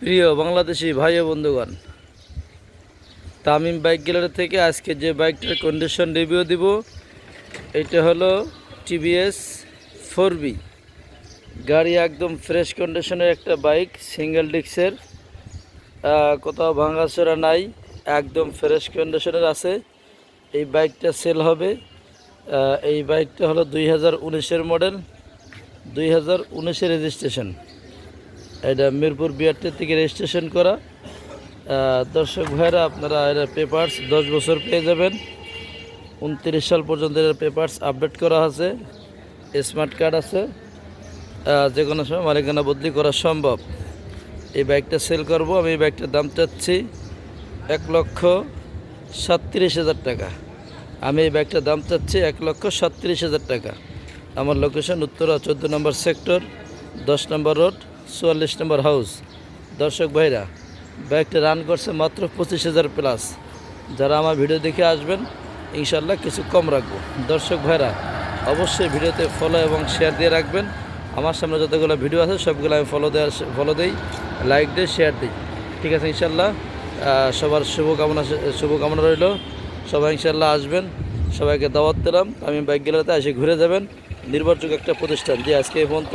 প্রিয় বাংলাদেশি ভাই ও বন্ধুগণ, তামিম বাইক গ্যালারি থেকে আজকে যে বাইকটার কন্ডিশন রিভিউ দিব, এটা হলো টিভিএস ফোর বি গাড়ি একদম ফ্রেশ কন্ডিশনের একটা বাইক সিঙ্গেল ডিক্সের কোথাও ভাঙাচোরা নাই, একদম ফ্রেশ কন্ডিশনের আছে। এই বাইকটা সেল হবে এই বাইকটা হলো দুই হাজার উনিশের মডেল দুই হাজার উনিশের রেজিস্ট্রেশন এটা মিরপুর বিআরটি থেকে রেজিস্ট্রেশন করা। দর্শক ভাইরা, আপনারা এর পেপারস দশ বছর পেয়ে যাবেন। উনত্রিশ সাল পর্যন্ত এর পেপারস আপডেট করা আছে। স্মার্ট কার্ড আছে। যে কোনো সময় মালিকানা বদলি করা সম্ভব। এই বাইকটা সেল করব। আমি এই বাইকটার দাম চাচ্ছি এক লক্ষ সাতত্রিশ হাজার টাকা। আমি এই বাইকটার দাম চাচ্ছি এক লক্ষ সাতত্রিশ হাজার টাকা। আমার লোকেশন উত্তরা চোদ্দ নম্বর সেক্টর দশ নম্বর রোড চুয়াল্লিশ নম্বর হাউস। দর্শক ভাইরা বাইকটা রান করছে মাত্র পঁচিশ হাজার প্লাস যারা আমার ভিডিও দেখে আসবেন ইনশাল্লাহ কিছু কম রাখব। দর্শক ভাইরা, অবশ্যই ভিডিওতে ফলো এবং শেয়ার দিয়ে রাখবেন। আমার সামনে যতগুলো ভিডিও আছে, সবগুলো আমি ফলো দেওয়ার ফলো দিই লাইক দিই শেয়ার দিই। ঠিক আছে ইনশাল্লাহ সবার শুভকামনা শুভকামনা রইল। সবাই ইনশাল্লাহ আসবেন। সবাইকে দাওয়াত দিলাম। আমি বাইক গেলাতে এসে ঘুরে যাবেন। নির্ভরযোগ্য একটা প্রতিষ্ঠান। যে আজকে এই পর্যন্ত